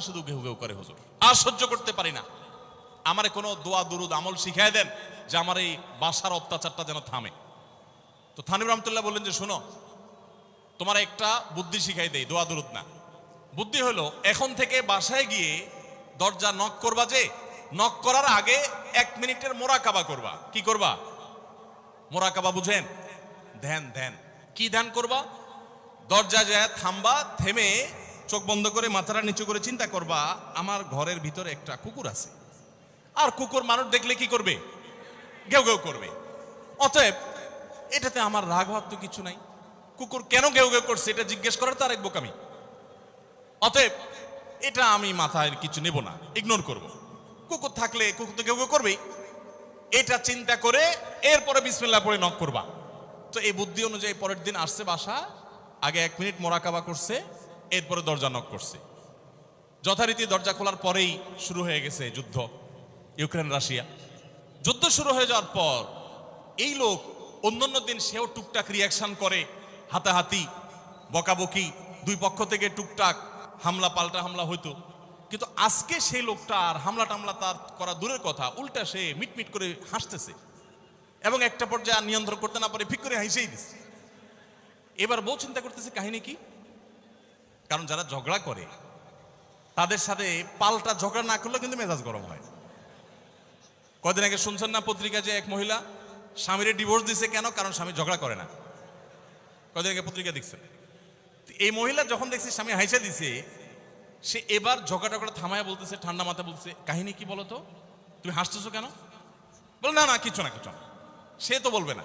সারাদিন শুধু ঘেউ ঘেউ করে হুজুর। আর সহ্য করতে পারি না। আমারে কোনো দোয়া, দুরুদ, আমল শিখাই দেন যে আমার এই বাসার অত্যাচারটা যেন থামে। তো থানিব রহমতুল্লাহ বললেন যে, শোনো, তোমার একটা বুদ্ধি শিখাই দেই, দোয়া, দুরুদ না। বুদ্ধি হলো, এখন থেকে বাসায় গিয়ে দরজা নক করবা যে, নক করার আগে এক মিনিটের মোরাকাবা করবা। কি করবা? মোরাকাবা বুঝেন? ধ্যান ধ্যান। কি ধ্যান করবা? দরজা যায় থামবা, থেমে চোখ বন্ধ করে মাথাটা নিচু করে চিন্তা করবা, আমার ঘরের ভিতরে একটা কুকুর আছে। আর কুকুর মানুষ দেখলে কি করবে? ঘেউ ঘেউ করবে। অতএব, এটাতে আমার রাগ ভাব তো কিছু নাই। কুকুর কেন ঘেউ ঘেউ করছে, এটা জিজ্ঞেস করার তার এক বোকামি। অতএব, এটা আমি মাথায় কিছু নেব না ইগনোর করব। কুকুর থাকলে কুকুর তো ঘেউ ঘেউ করবেই। এটা চিন্তা করে এরপরে বিসমিল্লাহ পড়ে নক করবা। তো এই বুদ্ধি অনুযায়ী পরের দিন আসছে বাসা, আগে এক মিনিট মোরাকাবা করছে এরপরে দরজা নক করছে। যথারীতি দরজা খোলার পরেই শুরু হয়ে গেছে যুদ্ধ, ইউক্রেন, রাশিয়া। যুদ্ধ শুরু হয়ে যাওয়ার পর এই লোক অন্যান্য দিন সেও টুকটাক রিয়াকশন করে, হাতাহাতি, বকাবকি, দুই পক্ষ থেকে টুকটাক হামলা, পাল্টা হামলা হইতো। কিন্তু আজকে সেই লোকটা আর হামলা, টামলা তার করা দূরের কথা, উল্টা সে মিটমিট করে হাসতেছে এবং একটা পর্যায়ে আর নিয়ন্ত্রণ করতে না পারে, ফিক করে হাসেই দিচ্ছে এবার বউ চিন্তা করতেছে, কাহিনী কি? কারণ যারা ঝগড়া করে, তাদের সাথে পাল্টা ঝগড়া না করলে কিন্তু মেজাজ গরম হয়। কদিন আগে শুনছেন না পত্রিকা যে এক মহিলা স্বামীরে ডিভোর্স দিছে কেন? কারণ স্বামী ঝগড়া করে না। কদিন আগে পত্রিকা দেখছেন। এই মহিলা যখন দেখছে স্বামী হাইসা দিছে, সে এবার ঝগড়া টগড়া থামায় বলতেছে, ঠান্ডা মাথা বলছে কাহিনী কি বলো তো তুমি হাসতেছো কেন? বল, না না, কিছু না কিছু না। সে তো বলবে না।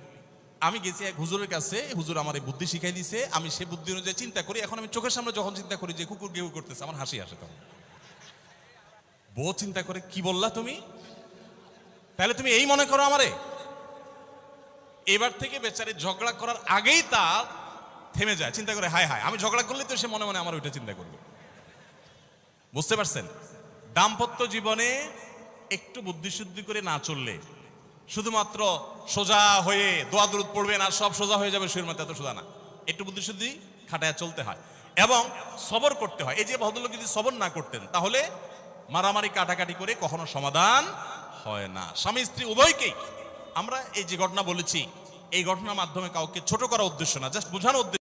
আমি গেছি এক হুজুরের কাছে, হুজুর আমার এই বুদ্ধি শিখাই দিছে, আমি সে বুদ্ধি অনুযায়ী চিন্তা করি, এখন আমি চোখের সামনে যখন চিন্তা করি যে কুকুর গেউ করতেছে, আমার হাসি আসে তখন। বউ চিন্তা করে, কি বললা তুমি? তাহলে তুমি এই মনে করো আমারে? এবার থেকে বেচারি ঝগড়া করার আগেই তার থেমে যায়, চিন্তা করে, হায় হায়, আমি ঝগড়া করলে তো সে মনে মনে আমার ওইটা চিন্তা করবে। বুঝতে পারছেন? দাম্পত্য জীবনে একটু বুদ্ধিশুদ্ধি করে না চললে শুধুমাত্র সোজা হয়ে দোয়া দূরত পড়বে না সব সোজা হয়ে যাবে শুয়ের মধ্যে এত সোজা না। একটু বুদ্ধিশুদ্ধি খাটায় চলতে হয়। এবং সবর করতে হয়। এই যে ভদ্রলোক যদি সবর না করতেন, তাহলে মারামারি কাটাকাটি করে কখনো সমাধান হয় না। স্বামী স্ত্রী উভয়কেই আমরা এই যে ঘটনা বলেছি, এই ঘটনার মাধ্যমে কাউকে ছোট করার উদ্দেশ্য না, জাস্ট বোঝানোর উদ্দেশ্য